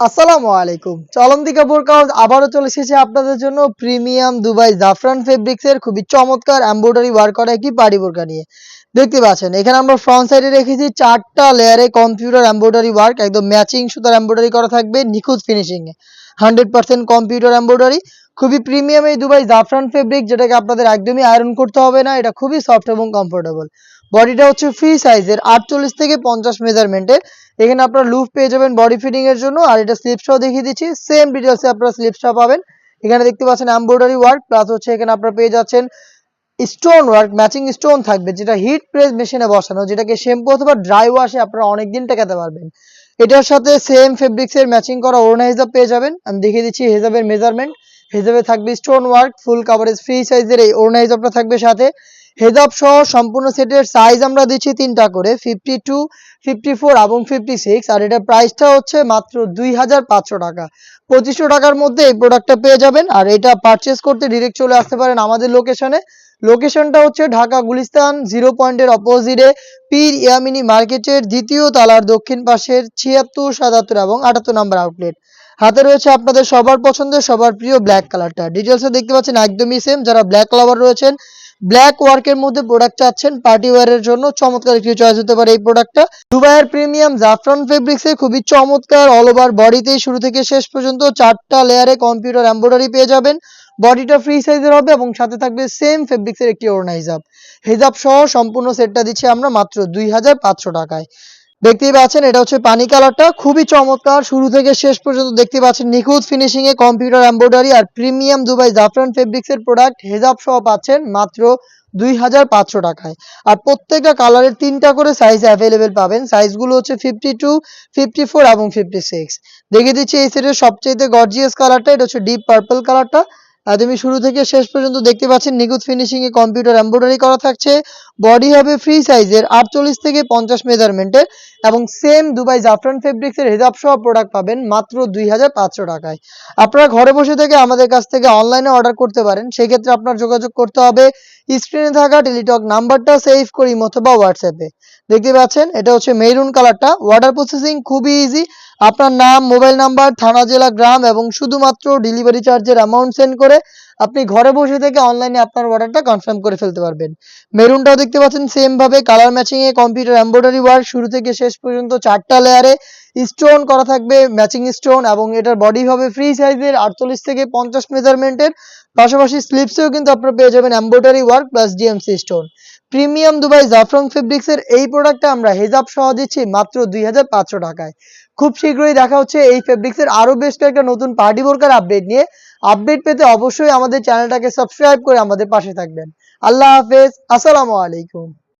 আসসালামু আলাইকুম। চলন্তিকা বোরকাউজ আবারও চলে এসেছে আপনাদের জন্য প্রিমিয়াম দুবাই জাফরান ফেব্রিক্স এর খুবই চমৎকার এমব্রয়ডারি ওয়ার্ক করা একটি পার্টি বোরকা নিয়ে। দেখতে পাচ্ছেন, এখানে আমরা ফ্রন্ট সাইডে রেখেছি চারটা লেয়ারে কম্পিউটার এমব্রয়ডারি ওয়ার্ক একদম ম্যাচিং সুতার এমব্রয়ডারি করা থাকবে নিখুঁত ফিনিশিং এ। হান্ড্রেড পার্সেন্ট কম্পিউটার এমব্রয়ডারি খুবই প্রিমিয়াম এই দুবাই জাফরান ফেব্রিক যেটাকে আপনাদের একদমই আয়রন করতে হবে না, এটা খুবই সফট এবং কমফোর্টেবল বডিটা হচ্ছে ফ্রি সাইজের আটচল্লিশ থেকে পঞ্চাশ মেজারমেন্টের এখানে আপনারা লুপ পেয়ে যাবেন বডি ফিটিং এর জন্য, আর এটা স্লিপসটাও দেখিয়ে দিচ্ছি। সেম ডিটেলসে আপনারা স্লিপসটা পাবেন। এখানে দেখতে পাচ্ছেন এমব্রয়ডারি ওয়ার্ক প্লাস হচ্ছে এখানে আপনারা পেয়ে যাচ্ছেন স্টোন ওয়ার্ক ম্যাচিং স্টোন থাকবে, যেটা হিট প্রেস মেশিনে বসানো, যেটাকে শ্যাম্পু অথবা ড্রাই ওয়াশে আপনারা অনেক দিন টেকাতে পারবেন। এটার সাথে সেম ফেব্রিক্স এর ম্যাচিং করা ওড়না হিসাব পেয়ে যাবেন। আমি দেখিয়ে দিচ্ছি হেজাবের মেজারমেন্ট হেজাবে থাকবে stone work full coverage free সাইজের এই ওড়না হিসাবটা থাকবে সাথে। হেজাব সহ সম্পূর্ণ সেটের সাইজ আমরা দিচ্ছি তিনটা করে ফিফটি টু ফিফটি ফোর এবং ফিফটি সিক্স আর এটার প্রাইসটা হচ্ছে মাত্র দুই হাজার পাঁচশো টাকা। পঁচিশশো টাকার মধ্যে এই প্রোডাক্টটা পেয়ে যাবেন আর এটা পারচেস করতে ডিরেক্ট চলে আসতে পারেন আমাদের লোকেশনে লোকেশনটা হচ্ছে ঢাকা গুলিস্তান জিরো পয়েন্টের অপোজিটে পীর ইয়ামিনী মার্কেটের দ্বিতীয় তালার দক্ষিণ পাশের ছিয়াত্তর, সাতাত্তর এবং আটাত্তর নাম্বার আউটলেট হাতে রয়েছে আপনাদের সবার পছন্দের, সবার প্রিয় ব্ল্যাক কালারটা ডিটেলসে দেখতে পাচ্ছেন একদমই সেম যারা ব্ল্যাক লাভার রয়েছেন ব্ল্যাক ওয়ার্কের মধ্যে প্রোডাক্ট চাচ্ছেন পার্টি ওয়ারের জন্য চমৎকার একটি চয়েস হতে পারে এই প্রোডাক্টটা দুবাইয়ের প্রিমিয়াম জাফরান ফেব্রিক্সে খুবই চমৎকার অল ওভার বডিতে শুরু থেকে শেষ পর্যন্ত চারটা লেয়ারে কম্পিউটার এমব্রয়ডারি পেয়ে যাবেন। বডিটা ফ্রি সাইজের হবে এবং সাথে থাকবে সেম ফেব্রিক্সের একটি ওড়না হিজাব হিজাব সহ সম্পূর্ণ সেটটা দিচ্ছি আমরা মাত্র দুই হাজার পাঁচশো টাকায়। দেখতেই পাচ্ছেন, এটা হচ্ছে পানি কালারটা। খুবই চমৎকার, শুরু থেকে শেষ পর্যন্ত দেখতে পাচ্ছেন, নিখুঁত ফিনিশিং এ কম্পিউটার এমব্রয়ডারি আর প্রিমিয়াম দুবাই জাফরান ফেব্রিক্স এর প্রোডাক্ট হেজাব সহ পাচ্ছেন মাত্র দুই হাজার পাঁচশো টাকায়। আর প্রত্যেকটা কালারের তিনটা করে সাইজ অ্যাভেলেবেল পাবেন সাইজগুলো হচ্ছে ফিফটি টু ফিফটি ফোর এবং ফিফটি সিক্স দেখিয়ে দিচ্ছি এই সেটের সবচেয়ে গর্জিয়াস কালারটা এটা হচ্ছে ডিপ পার্পল কালারটা তুমি শুরু থেকে শেষ পর্যন্ত দেখতে পাচ্ছেন, নিখুঁত ফিনিশিং এ কম্পিউটার এমব্রয়ডারি করা থাকছে। বডি হবে ফ্রি সাইজের আটচল্লিশ থেকে পঞ্চাশ মেজারমেন্টের এবং সেম দুবাই জাফরান ফেব্রিক্স এর হেজাব সহ প্রোডাক্ট পাবেন মাত্র দুই হাজার পাঁচশো টাকায়। আপনারা ঘরে বসে থেকে আমাদের কাছ থেকে অনলাইনে অর্ডার করতে পারেন। সেক্ষেত্রে আপনার যোগাযোগ করতে হবে স্ক্রিনে থাকা টেলিটক নাম্বারটা সেভ করি অথবা হোয়াটসঅ্যাপে দেখতে পাচ্ছেন, এটা হচ্ছে মেরুন কালারটা ওয়াটার প্রসেসিং খুবই ইজি আপনার নাম, মোবাইল নাম্বার, থানা, জেলা, গ্রাম এবং শুধুমাত্র ডেলিভারি চার্জের অ্যামাউন্ট সেন্ড করে আপনি ঘরে বসে থেকে অনলাইনে আপনার অর্ডারটা কনফার্ম করে ফেলতে পারবেন। মেরুনটাও দেখতে পাচ্ছেন সেম ভাবে কালার ম্যাচিং এ কম্পিউটার এম্ব্রয়ডারি ওয়ার্ক শুরু থেকে শেষ পর্যন্ত চারটা লেয়ারে স্টোন করা থাকবে ম্যাচিং স্টোন এবং এটার বডি হবে ফ্রি সাইজের আটচল্লিশ থেকে পঞ্চাশ মেজারমেন্টের পাশাপাশি স্লিপসেও কিন্তু আপনারা পেয়ে যাবেন embroidery work plus DMC stone premium Dubai Jaflong fabrics এর এই প্রোডাক্টটা আমরা হেজাব সহ দিচ্ছি মাত্র দুই হাজার পাঁচশো টাকায়। খুব শীঘ্রই দেখা হচ্ছে এই ফেব্রিক্স এর আরও বেশ কয়েকটা নতুন পার্টি বোরকার আপডেট নিয়ে। আপডেট পেতে অবশ্যই আমাদের চ্যানেলটাকে সাবস্ক্রাইব করে আমাদের পাশে থাকবেন। আল্লাহ হাফেজ, আসসালামু আলাইকুম।